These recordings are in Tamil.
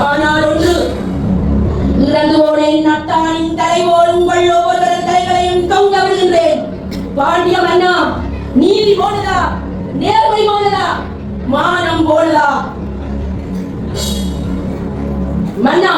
ஆனால் ஒன்று இறங்குவோனை நட்டானின் தலைவோர் உங்கள் ஒவ்வொருவரின் தலைகளையும் தொங்க விடுகின்றேன். பாண்டிய மன்னா நீதி போனதா நேர்மை போனதா மானம் போனதா மன்னா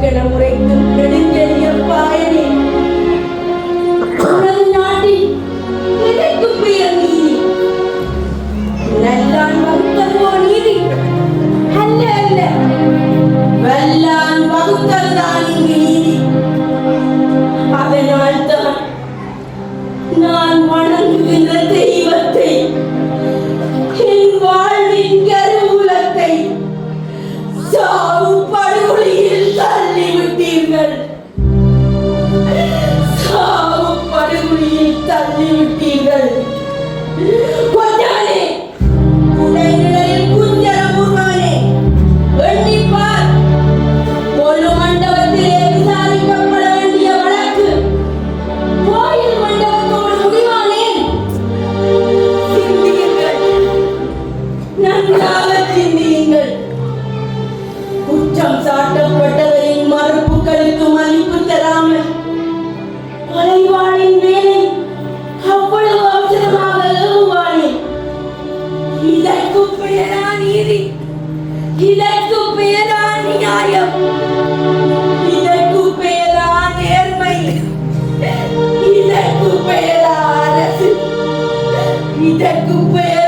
que el amor es பின்காலத்தில் நீங்கள். குற்றம் சாட்டப்பட்டவரின் மறுப்புகளுக்கு மதிப்பு தராமல் அலைவாளின் மேலே அவ்வளவு அவசரமாக ஏவுவானே இதற்கு பெயரா நீதி? இதற்கு பெயரா நியாயம்? இதற்கு பெயரா நேர்மை? இதற்கு பெயரா அரசு? இதற்கு பெயர்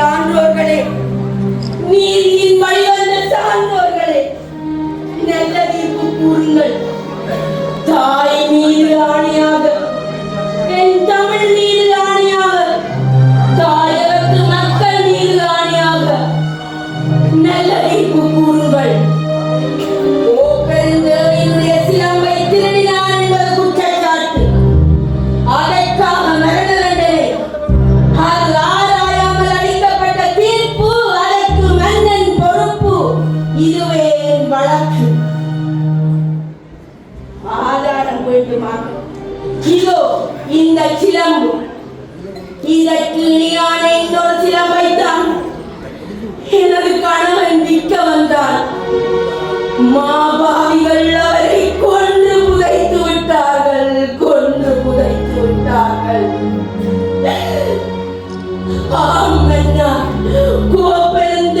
சான்றோர்களே. நீதியின் வழிவந்த சான்றோர்களே. நல்ல தீர்ப்பு கூறுங்கள். இதோ இந்த சிலம்பு. இதற்கு இணையான இன்னொரு சிலம்பை தான் எனது கணவன் விற்க வந்தான் மாபாவிகள் அவரை கொன்று புதைத்து விட்டார்கள் கொன்று புதைத்து விட்டார்கள். ஆம் அண்ணா. கோப்பெருந்த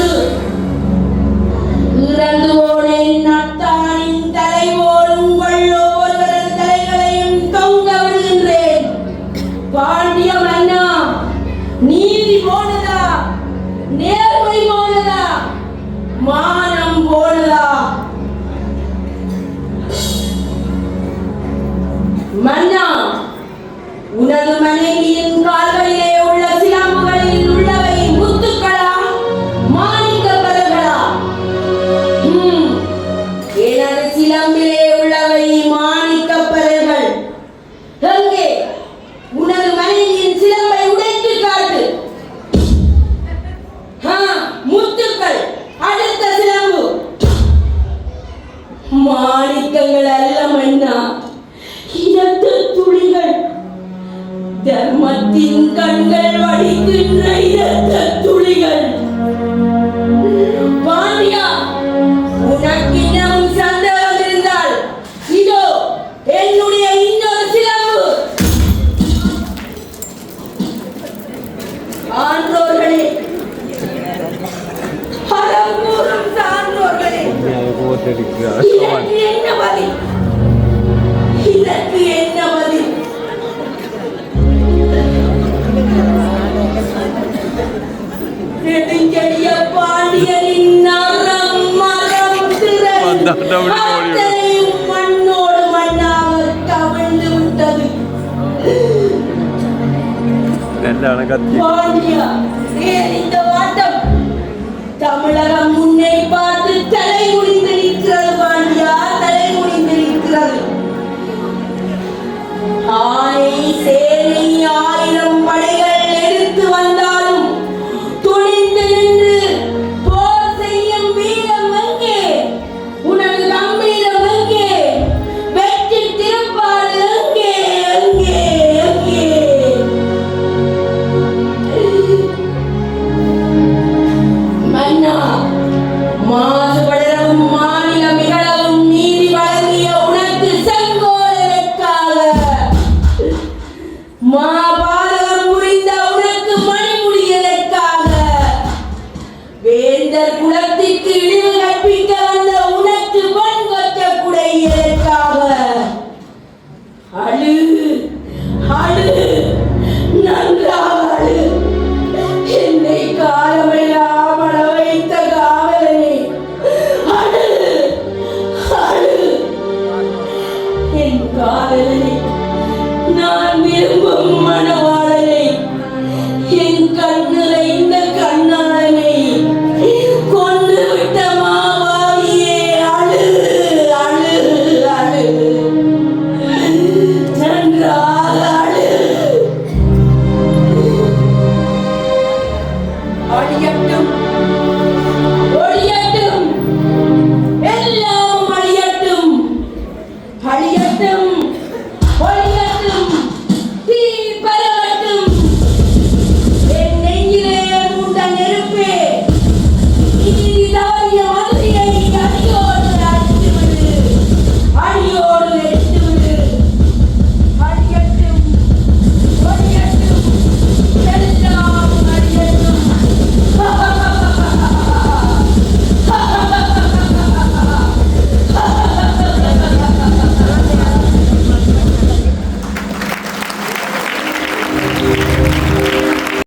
மன்னா உனது மனைவியின் அப்படின்னு ஓடி மண்ணோடு എന്താണ് കത്തി இந்த வாட்டம்? தமிழகம் முன்னை பார்த்து